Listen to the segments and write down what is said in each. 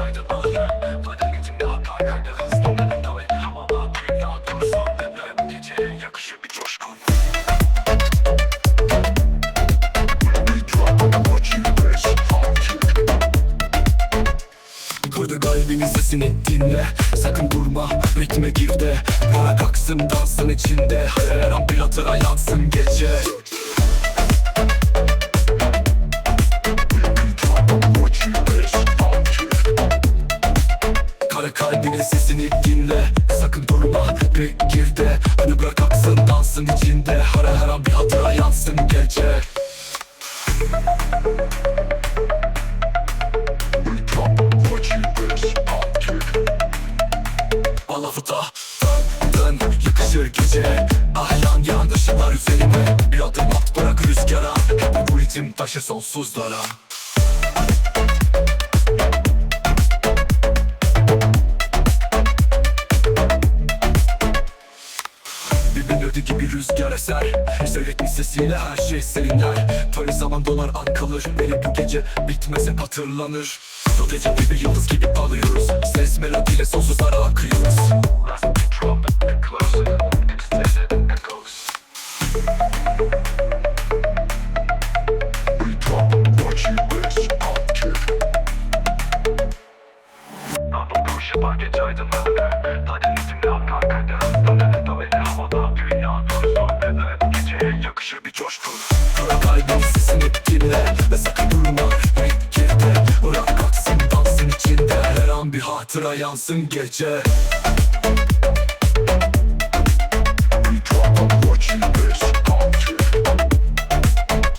aydınlanır Fayda gücümde hatta kayda hızlanır Davet dünya dursun Ve bu geceye yakışır bir coşkun. Koydu kalbinin sesini dinle. Sakın durma ritme gir de. Bırak aksın dansın içinde. Her an bir hatıra yansın gece kalbinin sesini dinle. Sakın durma bir gir de Önü bırak aksın dansın içinde. Her an bir hatıra yansın gece. Balafıta dön dön yakışır gece. Ah yan yan ışıklar üzerine. Bir adım at bırak rüzgara. Hep bu ritim taşır sonsuzlara eser. Seyretmiş sesiyle her şey serinler. Böyle zaman dolar an kalır. Beni bu gece bitmese hatırlanır. O gece bir yıldız gibi parlıyoruz Ses melodiyle sonsuzlara akıyoruz. Last beat drop, get closer Extended echoes We yakışır bir coşkun. Kara sesini dinle Ve sakın durma Rit girde Bırak aksın dansın içinde. Her an bir hatıra yansın gece.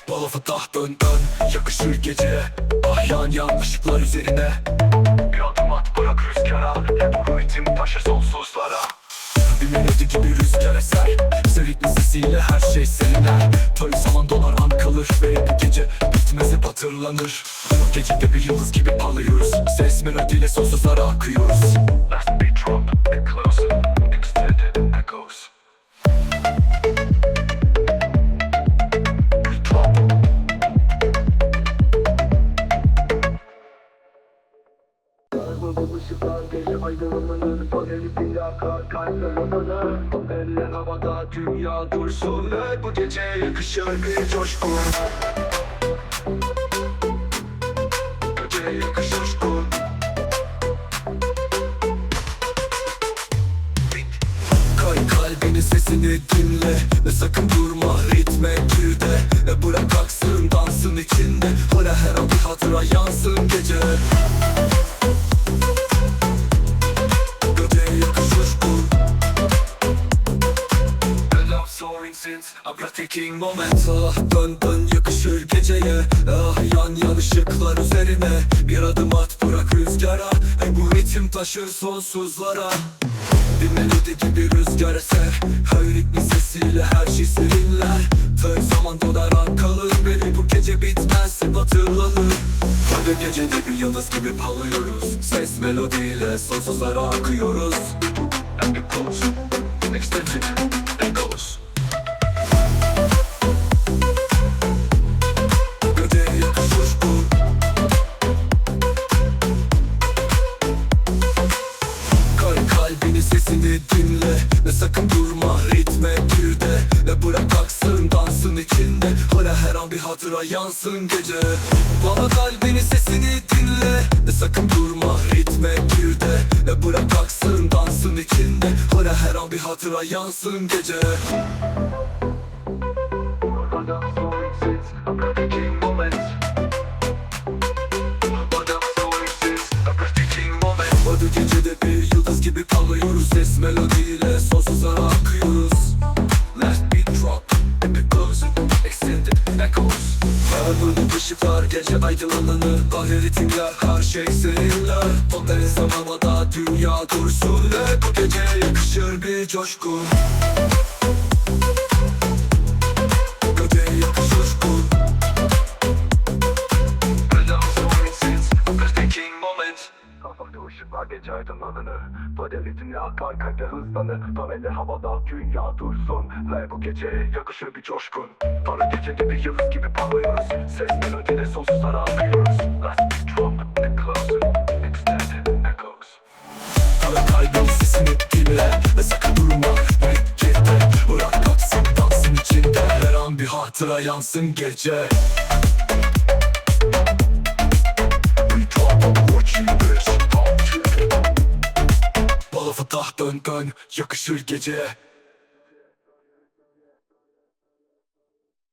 Balafıtah dön dön Yakışır gece. Ah yan yan ışıklar üzerine hatırlanır gecede bir yıldız gibi parlıyoruz Ses melodiyle sonsuzlara akıyoruz Last beat drop, get closer Extended echoes Işıklar gece aydınlanır Paneli kalpler yanılır Eller havada dünya dursun Ve bu gece yakışır bir coşkun yakışır coşkun Kay kalbinin sesini sakın durma ritme gir de Ve bırak aksın dansın içinde. Hala her an bir hatıra yansın gece since a breathtaking moment Ah dön dön yakışır geceye. Ah yan yan ışıklar üzerine. Bir adım at bırak rüzgara. Hey bu ritim taşır sonsuzlara. Bir melodi gibi rüzgar eser. Her ritmin sesiyle her şey serinler. Tır zaman donaran kalır Beni. Bu gece bitmez hep hatırlanır. Hadi gecede bir yıldız gibi parlıyoruz. Ses melodiyle sonsuzlara akıyoruz. And it goes, extended, sakın durma ritme gir de Ve bırak aksın dansın içinde Hala her an bir hatıra yansın gece Bana kalbinin sesini dinle Ve sakın durma ritme gir de Ve bırak aksın dansın içinde Hala her an bir hatıra yansın gece Adı gecede bir yıldız gibi parlıyoruz Ses melodiyle sonsuzlara akıyoruz gece aydınlanır. Bahir ritimler her şey serinler O deniz havada dünya dursun. Bu gece yakışır bir coşkun Işıklar gece aydınlanını Bu devletinle akar kalple hızlanır. Pamele havada dünya dursun Ve bu gece yakışır bir coşkun. Para gecede bir yıldız gibi parlıyoruz. Ses melodiyle sonsuzlara akıyoruz. Last beat drop and closer Extended echoes Kara kalbim sesini dinle Ve sakın durma Bekirde Bırak kaçsın dansın içinde. Her an bir hatıra yansın gece. Dön dön yakışır gece